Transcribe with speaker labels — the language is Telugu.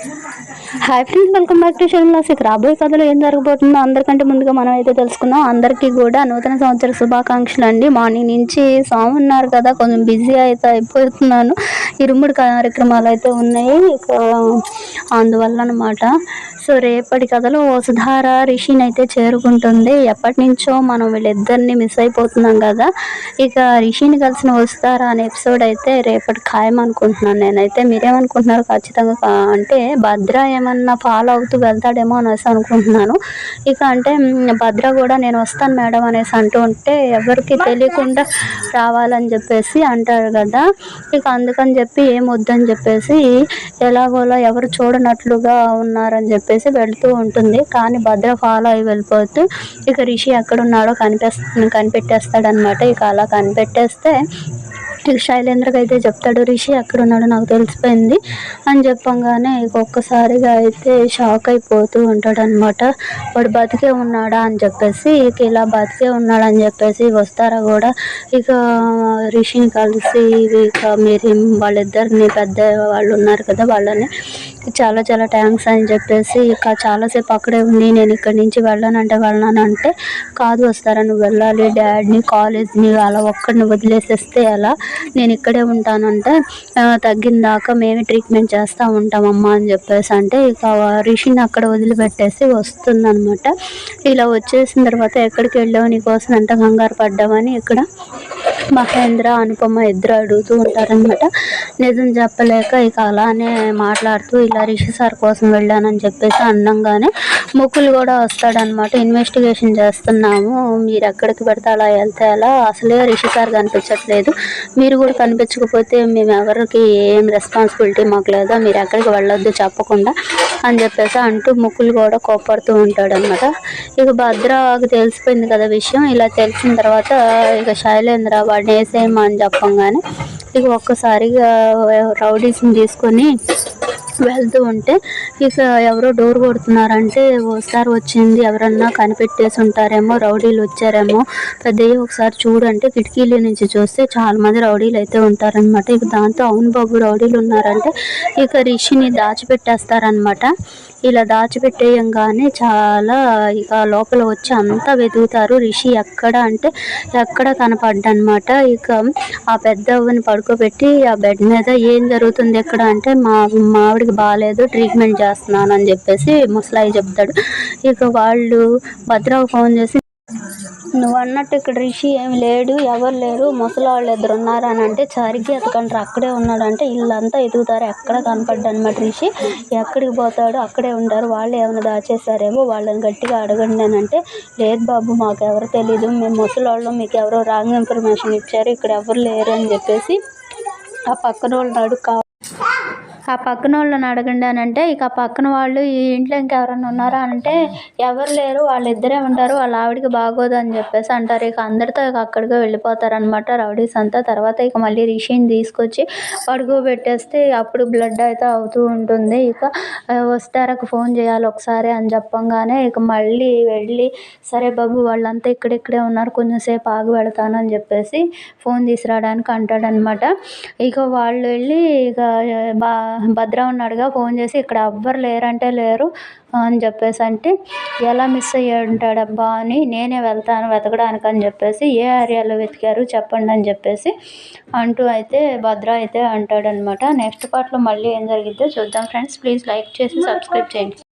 Speaker 1: Hi friends welcome back to channel ఇక రాబోయే కథలో ఏం జరగబోతుందో అందరికంటే ముందుగా మనం అయితే తెలుసుకుందాం. అందరికీ కూడా నూతన సంవత్సర శుభాకాంక్షలు అండి. మార్నింగ్ నుంచి సాంగ్ ఉన్నారు కదా కొంచెం బిజీ అయితే అయిపోతున్నాను. ఇరుముడు కార్యక్రమాలు అయితే ఉన్నాయి. అందువల్ల అనమాట సో రేపటి కథలో వసుధార రిషిని అయితే చేరుకుంటుంది. ఎప్పటి నుంచో మనం వీళ్ళిద్దరిని మిస్ అయిపోతున్నాం కదా. ఇక రిషిని కలిసిన వసుధార అనే ఎపిసోడ్ అయితే రేపటి ఖాయం అనుకుంటున్నాను నేనైతే మీరేమనుకుంటున్నారు ఖచ్చితంగా అంటే భద్ర ఏమన్నా ఫాలో అవుతూ వెళ్తాడేమో అనేసి అనుకుంటున్నాను. ఇక అంటే భద్ర కూడా నేను వస్తాను మేడం అనేసి అంటూ ఉంటే ఎవరికి తెలియకుండా రావాలని చెప్పేసి అంటారు కదా. ఇక అందుకని చెప్పి ఏం వద్దని చెప్పేసి ఎలాగోలా ఎవరు చూడనట్లుగా ఉన్నారని చెప్పి చెప్పేసి వెళ్తూ ఉంటుంది. కానీ భద్ర ఫాలో అయి వెళ్ళిపోతూ ఇక రిషి ఎక్కడున్నాడో కనిపిస్తు కనిపెట్టేస్తాడనమాట ఇక అలా కనిపెట్టేస్తే ఇక శైలేంద్రకి అయితే చెప్తాడు రిషి ఎక్కడున్నాడు నాకు తెలిసిపోయింది అని చెప్పంగానే ఇక ఒక్కసారిగా అయితే షాక్ అయిపోతూ ఉంటాడు అనమాట వాడు బతికే ఉన్నాడా అని చెప్పేసి ఇక ఇలా బతికే ఉన్నాడని చెప్పేసి వస్తారా కూడా. ఇక రిషిని కలిసి ఇక మీరు వాళ్ళిద్దరిని పెద్ద వాళ్ళు ఉన్నారు కదా వాళ్ళని చాలా చాలా థ్యాంక్స్ అని చెప్పేసి ఇక చాలాసేపు అక్కడే ఉండి నేను ఇక్కడి నుంచి వెళ్ళానంటే వెళ్ళానంటే కాదు వస్తారా నువ్వు వెళ్ళాలి డాడీని కాలేజ్ని అలా ఒక్కడిని వదిలేసేస్తే అలా నేను ఇక్కడే ఉంటానంటే తగ్గిన దాకా మేమే ట్రీట్మెంట్ చేస్తూ ఉంటామమ్మా అని చెప్పేసి. అంటే ఇక రిషిని అక్కడ వదిలిపెట్టేసి వస్తుందనమాట ఇలా వచ్చేసిన తర్వాత ఎక్కడికి వెళ్ళావు నీకోసం ఎంత కంగారు పడ్డామని ఇక్కడ మహేంద్ర అనుపమ ఇద్దరు అడుగుతూ ఉంటారనమాట నిజం చెప్పలేక ఇక అలానే మాట్లాడుతూ ఇలా రిషి సార్ కోసం వెళ్ళానని చెప్పేసి అందంగానే ముక్కులు కూడా వస్తాడనమాట ఇన్వెస్టిగేషన్ చేస్తున్నాము. మీరు ఎక్కడికి పెడితే అలా వెళ్తే అలా. అసలే రిషి సార్ కనిపించట్లేదు. మీరు కూడా కనిపించకపోతే మేము ఎవరికి ఏం రెస్పాన్సిబిలిటీ మాకు లేదా. మీరు ఎక్కడికి వెళ్ళొద్దు చెప్పకుండా అని చెప్పేసి అంటూ ముక్కులు కూడా కోపడుతూ ఉంటాడనమాట ఇక భద్రకి తెలిసిపోయింది కదా విషయం. ఇలా తెలిసిన తర్వాత ఇక శైలేంద్ర వాడిని వేసేయమా అని చెప్పంగానే ఇక ఒక్కసారిగా రౌడీస్ని తీసుకొని వెళ్తూ ఉంటే ఇక ఎవరో డోర్ కొడుతున్నారంటే ఒకసారి వచ్చింది. ఎవరన్నా కనిపెట్టేసి ఉంటారేమో రౌడీలు వచ్చారేమో. పెద్దయ్య ఒకసారి చూడంటే కిటికీల నుంచి చూస్తే చాలా మంది రౌడీలు అయితే ఉంటారనమాట ఇక దాంతో అవును బాబు రౌడీలు ఉన్నారంటే ఇక రిషిని దాచిపెట్టేస్తారనమాట ఇలా దాచిపెట్టేయంగానే చాలా ఇక లోపల వచ్చి అంతా వెతుకుతారు. రిషి ఎక్కడ అంటే ఎక్కడ కనపడ్డనమాట ఇక ఆ పెద్దవ్వని పడుకోబెట్టి ఆ బెడ్ మీద ఏం జరుగుతుంది ఎక్కడ అంటే మా మావిడికి బాగాలేదు ట్రీట్మెంట్ చేస్తున్నాను అని చెప్పేసి ముసలాయి చెప్తాడు. ఇక వాళ్ళు భద్రావు ఫోన్ చేసి నువ్వు అన్నట్టు ఇక్కడ రిషి ఏమి లేడు ఎవరు లేరు ముసలి వాళ్ళు ఇద్దరు ఉన్నారు అని అంటే చరిగి ఎతకండి అక్కడే ఉన్నాడంటే ఇల్లంతా ఎదుగుతారు ఎక్కడ కనపడ్డా అనమాట రిషి ఎక్కడికి పోతాడు అక్కడే ఉంటారు వాళ్ళు ఏమైనా దాచేసారేమో వాళ్ళని గట్టిగా అడగండి అని అంటే లేదు బాబు మాకు ఎవరు తెలీదు మేము ముసలి వాళ్ళు మీకు ఎవరో రాంగ్ ఇన్ఫర్మేషన్ ఇచ్చారు ఇక్కడ ఎవరు లేరు అని చెప్పేసి ఆ పక్కన వాళ్ళు అడుగు ఆ పక్కన వాళ్ళని అడగండి అని అంటే ఇక ఆ పక్కన వాళ్ళు ఈ ఇంట్లో ఇంకెవరన్నా ఉన్నారా అంటే ఎవరు లేరు వాళ్ళిద్దరే ఉంటారు వాళ్ళ ఆవిడకి బాగోదు అని చెప్పేసి అంటారు. ఇక అందరితో ఇక అక్కడికి వెళ్ళిపోతారనమాట రౌడీస్ అంతా. తర్వాత ఇక మళ్ళీ రిషిని తీసుకొచ్చి పెట్టేస్తే అప్పుడు బ్లడ్ అయితే అవుతూ ఉంటుంది. ఇక వస్తారకు ఫోన్ చేయాలి ఒకసారి అని చెప్పంగానే ఇక మళ్ళీ వెళ్ళి సరే బాబు వాళ్ళంతా ఇక్కడిక్కడే ఉన్నారు కొంచెంసేపు ఆగి పెడతాను అని చెప్పేసి ఫోన్ తీసుకురావడానికి అంటాడనమాట ఇక వాళ్ళు వెళ్ళి ఇక బా భద్ర ఉన్నాడుగా ఫోన్ చేసి ఇక్కడ ఎవ్వరు లేరంటే లేరు అని చెప్పేసి అంటే ఎలా మిస్ అయ్యి ఉంటాడబ్బా అని నేనే వెళ్తాను వెతకడానికి అని చెప్పేసి ఏ ఏరియాలో వెతికారు చెప్పండి అని చెప్పేసి అంటూ అయితే భద్ర అయితే అంటాడనమాట. నెక్స్ట్ పార్ట్లో మళ్ళీ ఏం జరిగిద్దో చూద్దాం ఫ్రెండ్స్. ప్లీజ్ లైక్ చేసి సబ్స్క్రైబ్ చేయండి.